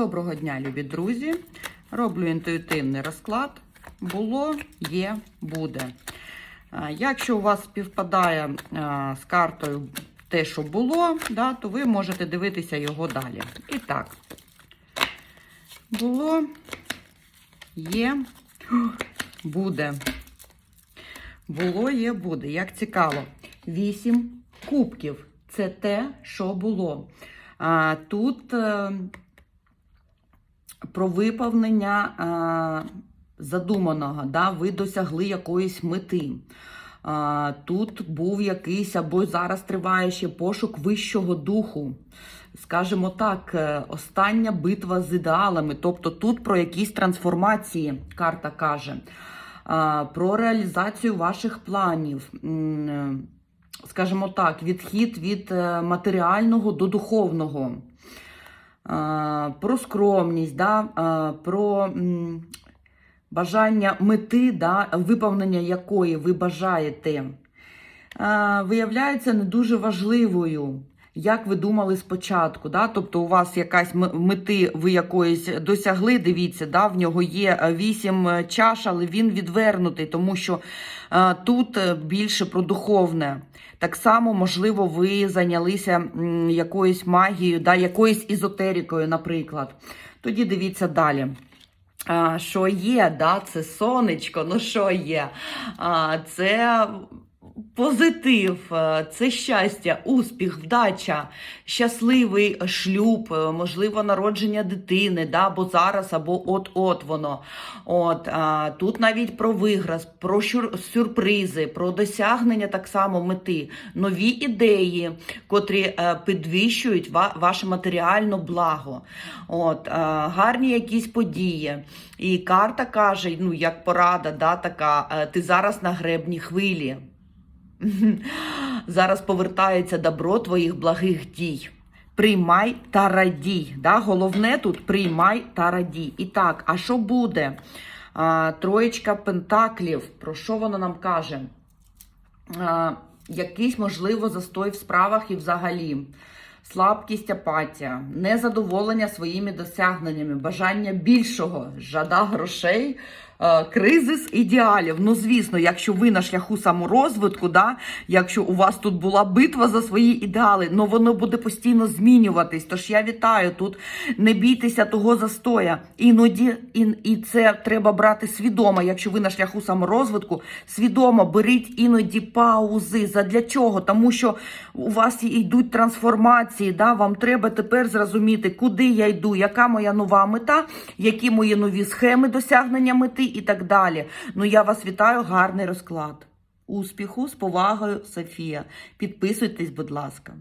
Доброго дня, любі друзі. Роблю інтуїтивний розклад. Було, є, буде. Якщо у вас співпадає з картою те, що було, да, то ви можете дивитися його далі. І так, було, є, буде. Було, є, буде. Як цікаво. Вісім кубків. Це те, що було. Тут е, про виповнення а, задуманого, да, ви досягли якоїсь мети. А, Тут був якийсь або зараз триває ще пошук вищого духу. Скажімо так, е, остання битва з ідеалами. Тобто тут про якісь трансформації карта каже, про реалізацію ваших планів. Е, Скажімо так, відхід від е, матеріального до духовного, про скромність, да, про бажання мети, да, виповнення якої ви бажаєте, виявляється не дуже важливою. Як ви думали спочатку, да? тобто у вас якась мети ви якоїсь досягли, дивіться, да? в нього є е, вісім е, чаш, але він відвернутий, тому що е, тут більше про духовне. Так само, можливо, ви зайнялися якоюсь магією, да? якоюсь ізотерикою, наприклад. Тоді дивіться далі. А, що є, да? це сонечко, ну що є? А, це позитив, е, це щастя, успіх, вдача, щасливий шлюб, е, можливо, народження дитини, да? або зараз, або от-от воно. От, а, тут навіть про виграш, про сюрпризи, про досягнення так само мети, нові ідеї, котрі е, підвищують ва- ваше матеріальне благо. От, е, гарні якісь події. І карта каже, ну як порада, да, така, ти зараз на гребні хвилі. Зараз повертається добро твоїх благих дій. Приймай та радій. Да? Головне тут приймай та радій. І так, а що буде? А, троєчка пентаклів. Про що вона нам каже? А, якийсь, можливо, застой в справах і взагалі. Слабкість, апатія, незадоволення своїми досягненнями, бажання більшого, жада грошей, кризис ідеалів. Ну, звісно, якщо ви на шляху саморозвитку, да, якщо у вас тут була битва за свої ідеали, ну воно буде постійно змінюватись. Тож я вітаю тут. Не бійтеся того застоя. Іноді і, і це треба брати свідомо. Якщо ви на шляху саморозвитку, свідомо беріть іноді паузи. Задля чого? Тому що у вас йдуть трансформації. Да? Вам треба тепер зрозуміти, куди я йду, яка моя нова мета, які мої нові схеми досягнення мети і так далі. Ну я вас вітаю, гарний розклад. Успіху з повагою, Софія. Підписуйтесь, будь ласка.